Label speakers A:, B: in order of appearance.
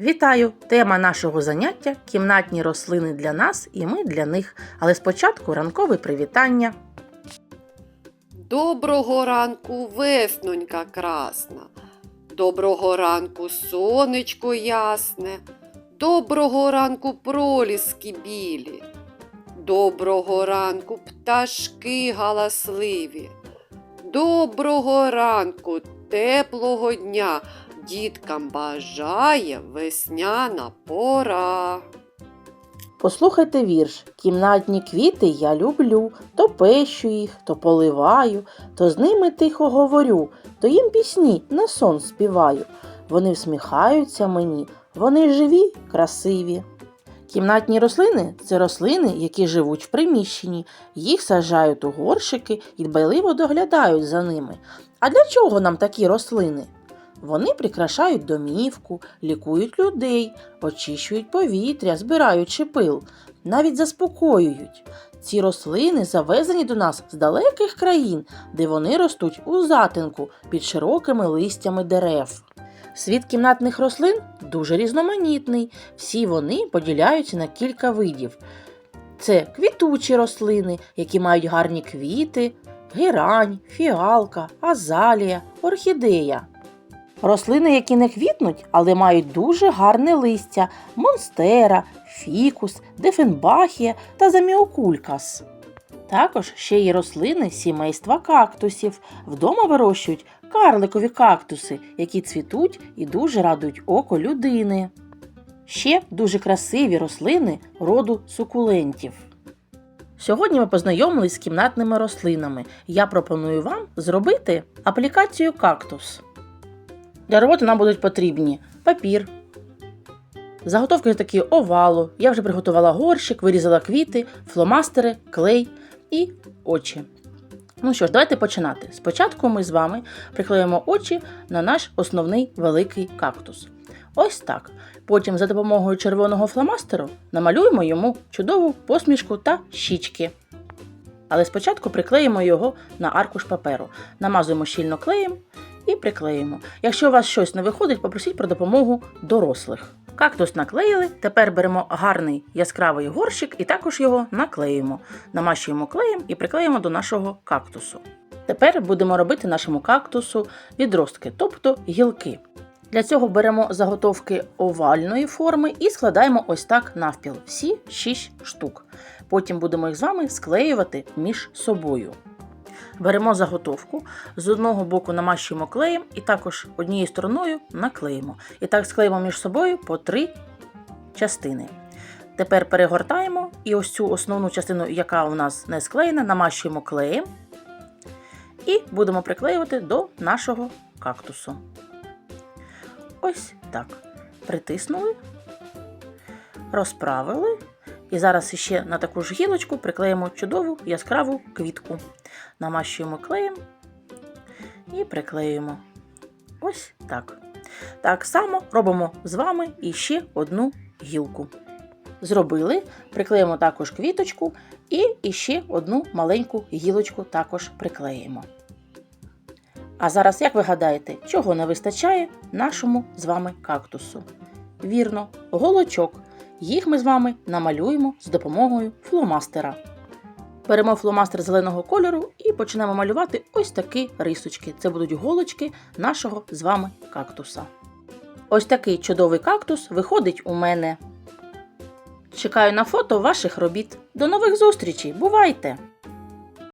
A: Вітаю! Тема нашого заняття кімнатні рослини для нас і ми для них. Але спочатку ранкове привітання.
B: Доброго ранку, веснонька красна. Доброго ранку, сонечко ясне. Доброго ранку, проліски білі. Доброго ранку, пташки галасливі. Доброго ранку, теплого дня. Діткам бажає весняна пора.
A: Послухайте вірш. Кімнатні квіти я люблю, то пещу їх, то поливаю, то з ними тихо говорю, то їм пісні на сон співаю. Вони всміхаються мені, вони живі, красиві. Кімнатні рослини це рослини, які живуть в приміщенні. Їх саджають у горшики і дбайливо доглядають за ними. А для чого нам такі рослини? Вони прикрашають домівку, лікують людей, очищують повітря, збираючи пил, навіть заспокоюють. Ці рослини завезені до нас з далеких країн, де вони ростуть у затинку під широкими листями дерев. Світ кімнатних рослин дуже різноманітний. Всі вони поділяються на кілька видів. Це квітучі рослини, які мають гарні квіти, герань, фіалка, азалія, орхідея. Рослини, які не квітнуть, але мають дуже гарне листя монстера, фікус, дефенбахія та заміокулькас. Також ще є рослини сімейства кактусів. Вдома вирощують карликові кактуси, які цвітуть і дуже радують око людини. Ще дуже красиві рослини роду сукулентів. Сьогодні ми познайомились з кімнатними рослинами. Я пропоную вам зробити аплікацію кактус. Для роботи нам будуть потрібні папір, заготовки такі овалу. Я вже приготувала горщик, вирізала квіти, фломастери, клей і очі. Ну що ж, давайте починати. Спочатку ми з вами приклеїмо очі на наш основний великий кактус. Ось так. Потім за допомогою червоного фломастеру намалюємо йому чудову посмішку та щічки. Але спочатку приклеїмо його на аркуш паперу. Намазуємо щільно клеєм і приклеїмо. Якщо у вас щось не виходить, попросіть про допомогу дорослих. Кактус наклеїли, тепер беремо гарний яскравий горщик і також його наклеїмо. Намащуємо клеєм і приклеїмо до нашого кактусу. Тепер будемо робити нашому кактусу відростки, тобто гілки. Для цього беремо заготовки овальної форми і складаємо ось так навпіл всі 6 штук. Потім будемо їх з вами склеювати між собою. Беремо заготовку, з одного боку намащуємо клеєм і також однією стороною наклеїмо. І так склеїмо між собою по три частини. Тепер перегортаємо і ось цю основну частину, яка у нас не склеєна, намащуємо клеєм і будемо приклеювати до нашого кактусу. Ось так. Притиснули, розправили. І зараз ще на таку ж гілочку приклеїмо чудову яскраву квітку. Намащуємо клеєм і приклеюємо. Ось так. Так само робимо з вами і ще одну гілку. Зробили, приклеїмо також квіточку і ще одну маленьку гілочку також приклеїмо. А зараз, як ви гадаєте, чого не вистачає нашому з вами кактусу? Вірно, голочок. Їх ми з вами намалюємо з допомогою фломастера. Беремо фломастер зеленого кольору і почнемо малювати ось такі рисочки. Це будуть голочки нашого з вами кактуса. Ось такий чудовий кактус виходить у мене. Чекаю на фото ваших робіт. До нових зустрічей! Бувайте!